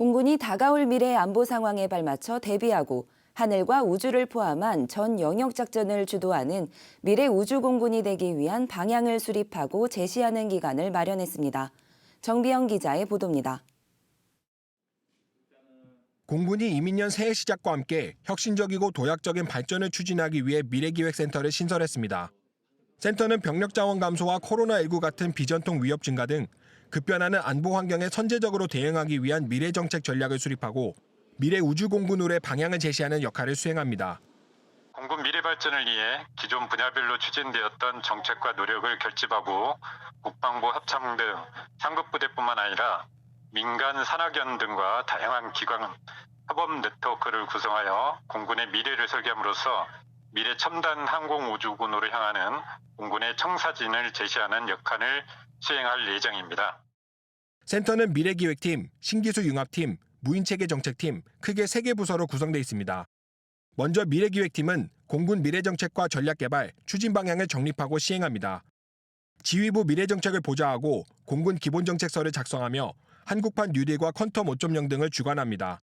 공군이 다가올 미래 안보 상황에 발맞춰 대비하고 하늘과 우주를 포함한 전 영역 작전을 주도하는 미래 우주공군이 되기 위한 방향을 수립하고 제시하는 기간을 마련했습니다. 정비영 기자의 보도입니다. 공군이 이민년 새해 시작과 함께 혁신적이고 도약적인 발전을 추진하기 위해 미래기획센터를 신설했습니다. 센터는 병력 자원 감소와 코로나19 같은 비전통 위협 증가 등 급변하는 안보 환경에 선제적으로 대응하기 위한 미래 정책 전략을 수립하고 미래 우주공군으로의 방향을 제시하는 역할을 수행합니다. 공군 미래 발전을 위해 기존 분야별로 추진되었던 정책과 노력을 결집하고 국방부 합참 등 상급부대뿐만 아니라 민간 산학연 등과 다양한 기관 협업 네트워크를 구성하여 공군의 미래를 설계함으로써 미래 첨단 항공 우주군으로 향하는 공군의 청사진을 제시하는 역할을 수행할 예정입니다. 센터는 미래기획팀, 신기술 융합팀, 무인체계 정책팀 크게 세개 부서로 구성돼 있습니다. 먼저 미래기획팀은 공군 미래정책과 전략개발, 추진 방향을 정립하고 시행합니다. 지휘부 미래정책을 보좌하고 공군 기본정책서를 작성하며 한국판 뉴딜과 퀀텀 5.0 등을 주관합니다.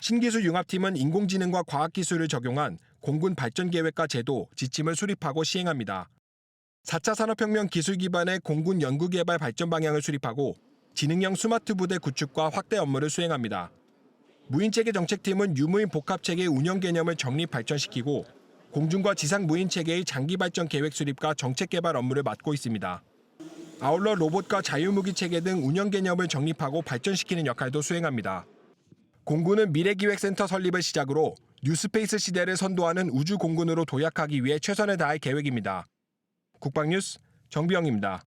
신기술 융합팀은 인공지능과 과학기술을 적용한 공군 발전 계획과 제도, 지침을 수립하고 시행합니다. 4차 산업혁명 기술 기반의 공군 연구개발 발전 방향을 수립하고 지능형 스마트 부대 구축과 확대 업무를 수행합니다. 무인체계 정책팀은 유무인 복합체계 운영 개념을 정립 발전시키고 공중과 지상 무인체계의 장기 발전 계획 수립과 정책 개발 업무를 맡고 있습니다. 아울러 로봇과 자유무기 체계 등 운영 개념을 정립하고 발전시키는 역할도 수행합니다. 공군은 미래기획센터 설립을 시작으로 뉴스페이스 시대를 선도하는 우주 공군으로 도약하기 위해 최선을 다할 계획입니다. 국방뉴스 정비영입니다.